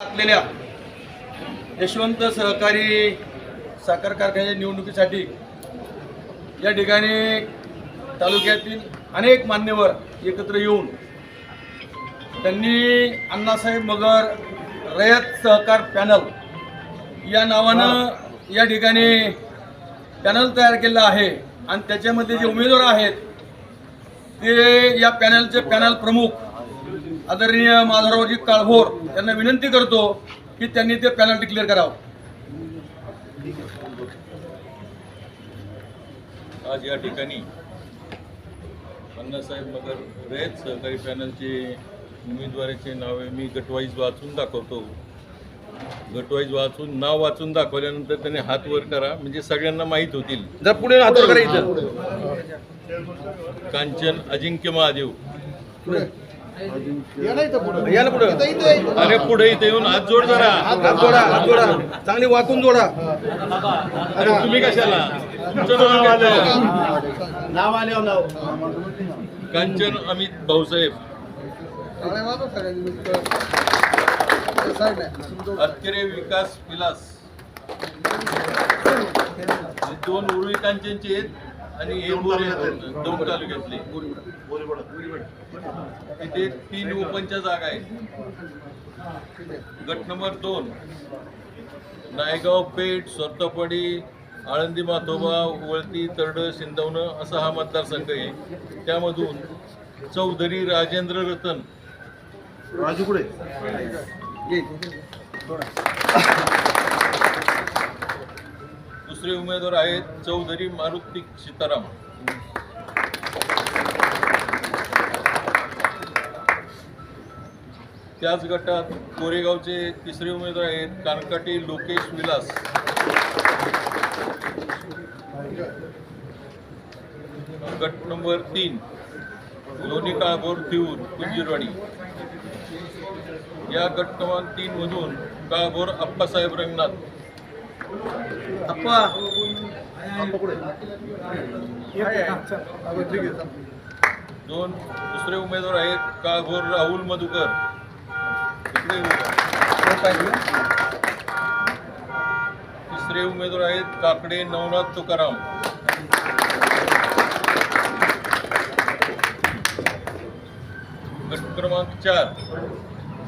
असलेल्या यशवंत सहकारी साखर कारखान्याच्या निवडणुकीसाठी या ठिकाणी तालुक्यातील अनेक मान्यवर एकत्र येऊन त्यांनी अण्णासाहेब मगर रयत सहकार पॅनल या नावानं या ठिकाणी पॅनल तयार केलं आहे आणि त्याच्यामध्ये जे उमेदवार आहेत ते या पॅनलचे पॅनल प्रमुख आदरणीय माधवरावजी काळभोर यांना विनंती करतो की त्यांनी ते पॅनल डिक्लेअर करावं. आज या ठिकाणी अण्णासाहेब मगर रयत सहकारी पॅनलचे उमेदवाराचे नावे मी गटवाईज वाचून दाखवतो. गटवाईज वाचून नाव वाचून दाखवल्यानंतर त्यांनी हात वर करा म्हणजे सगळ्यांना माहीत होतील. जर पुढे करायचं कांचन अजिंक्य महादेव. पुढे. अरे पुढे इथे येऊन हात जोड जरा. हात जोडा हात जोडा. चांगली वाकून जोडा. अरे तुम्ही कशाला? तुमचं नाव आलं. कांचन अमित भाऊसाहेब. अत्करे विकास विलास दोन उर्वी कांचनचे आहेत. आणि दोन तालुक्यातले. तिथे तीन ओपनच्या जागा आहेत. गट नंबर दोन. नायगाव पेठ स्वतःपडी आळंदी माथोबा वळती तरड सिंदवणं असा हा मतदारसंघ आहे. त्यामधून चौधरी राजेंद्र रतन. राजू कुठे? दुसरे उमेदवार आहेत चौधरी मारुती सीताराम त्याच गटात कोरेगावचे तिसरे उमेदवार आहेत कानकाटे लोकेश विलास. गट नंबर तीन लोणी काळभोर थिऊर कुंजीरवाडी या गट क्रमांक तीन मधून काळभोर अप्पासाहेब रंगनाथ. अप्पा दोन दुसरे उमेदवार आहेत काळभोर राहुल मधुकर. तिसरे उमेदवार आहेत काकडे नवनाथ तुकाराम. गट क्रमांक चार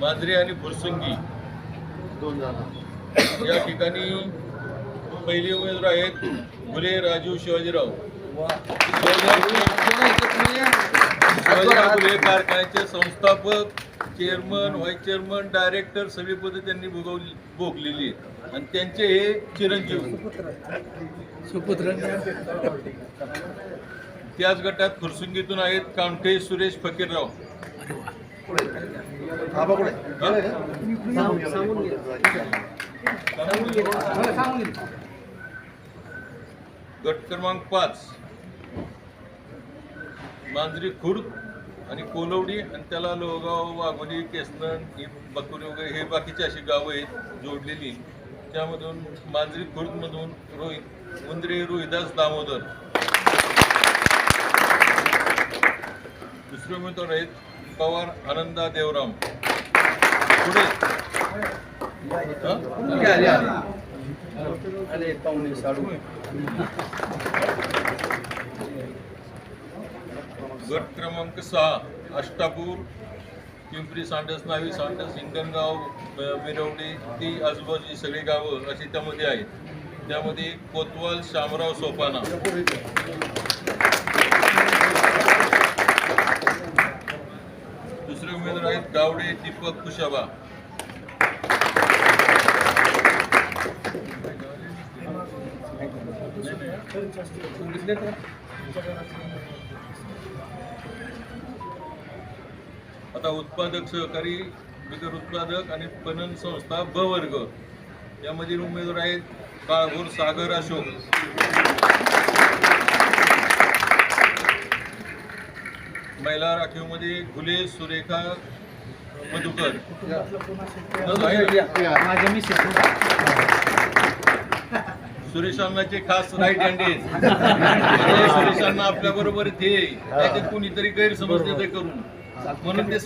मांजरे आणि फुरसुंगी दोन जण या ठिकाणी पहिले उमेदवार आहेत फुले राजू शिवाजीराव. शिवाजीराव फुले कारखान्याचे संस्थापक चेअरमन व्हाईस चेअरमन डायरेक्टर सगळी पदं त्यांनी भोगवली भोगलेली आहेत. आणि त्यांचे हे चिरंजीव. त्याच गटात फुरसुंगीतून आहेत कामठे सुरेश फकीरराव. आबा कुठे? गट क्रमांक पाच. मांजरी खुर्द आणि कोलवडी आणि त्याला लोहगाव वाघोली केसनन ही बकुरी वगैरे हे बाकीची अशी गावं आहेत जोडलेली. त्यामधून मांजरी खुर्दमधून रोहित मुंद्रे रोहिदास दामोदर. दुसरे उमेदवार आहेत पवार आनंदा देवराम. पुढे गट क्रमांक सहा अष्टापूर. पिंपरी सांडस नावी सांडस हिंगणगाव बिरवडी मिरवडी ती आजूबाजूची सगळी गावं अशी त्यामध्ये आहेत. त्यामध्ये कोतवाल शामराव सोपाना दुसरे उमेदवार गावडे दीपक कुशाबा. आता उत्पादक सहकारी बिगर उत्पादक आणि पणन संस्था ब वर्ग. यामधील उमेदवार आहेत काळभोर सागर अशोक. महिला राखीवमध्ये घुले सुरेखा मधुकर सुरेश अण्णाचे खास राईट हँड म्हणजे सुरेश अण्णा आपल्या बरोबर ते. त्याच्यात कुणीतरी गैरसमज ते करून. म्हणून ते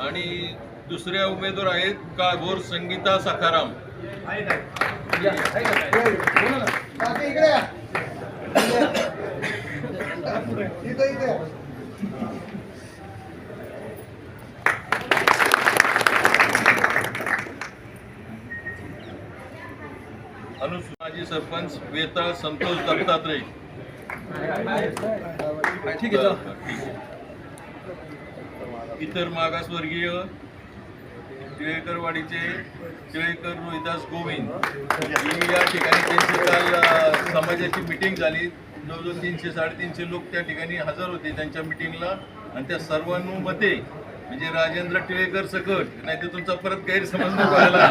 आणि दुसऱ्या उमेदवार आहेत काळभोर संगीता सखाराम. अनुसूचित माजी सरपंच वेताळ संतोष दत्तात्रय. ठीक आहे चला. इतर मागासवर्गीय टिळेकरवाडीचे टिळेकर रोहिदास गोविंद. या ठिकाणी त्यांची काल समाजाची मिटिंग झाली. जवळजवळ तीनशे साडेतीनशे लोक त्या ठिकाणी हजर होते त्यांच्या मिटिंगला आणि त्या सर्वांमध्ये म्हणजे राजेंद्र टिळेकर सकट नाही तर तुमचा परत गैरसमज व्हायला.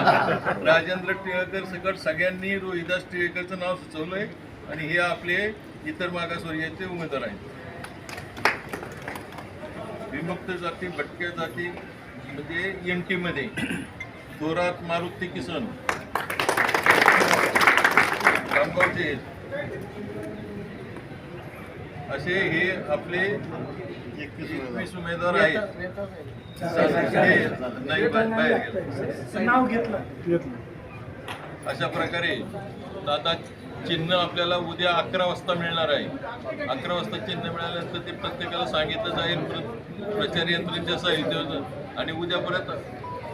राजेंद्र टिळेकर सकट सगळ्यांनी रोहिदास टिळेकरचं नाव सुचवलंय आणि हे आपले इतर मागासवर्गीयाचे उमेदवार आहेत. विमुक्त जाती भटक्या जाती म्हणजे एनमध्ये. थोरात मारुती किसन. खामगावचे असे हे आपले एकवीस उमेदवार. आहेत. हे नाही बा- बाहेर गेले. नाव घेतलं. अशा प्रकारे आता चिन्ह आपल्याला उद्या अकरा वाजता मिळणार आहे. अकरा वाजता चिन्ह मिळाल्यानंतर ते प्रत्येकाला सांगितलं जाईल. प्र- प्रचार यंत्रणेच्या साहित्य आणि उद्या परत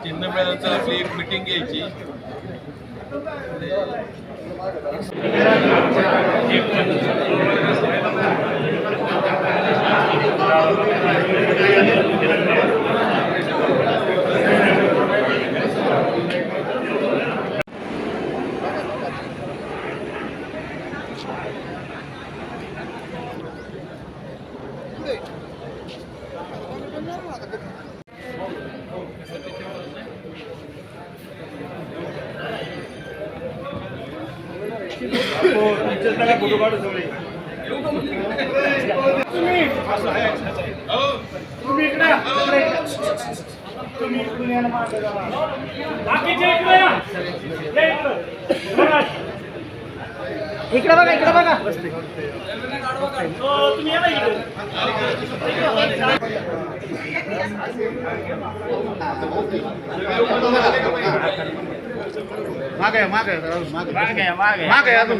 चिन्ह मिळाल्यानंतर आपली एक मिटिंग घ्यायची. ちょっと長く言葉あるつも。तुम्ही इकडे या. इकडे या. तुम्ही इकडून या ना मागं. बाकीचे इकडे या. या इकडं. बघा. इकडे बघा हो, तुम्ही या. मागे मागे मागे मागे अजून.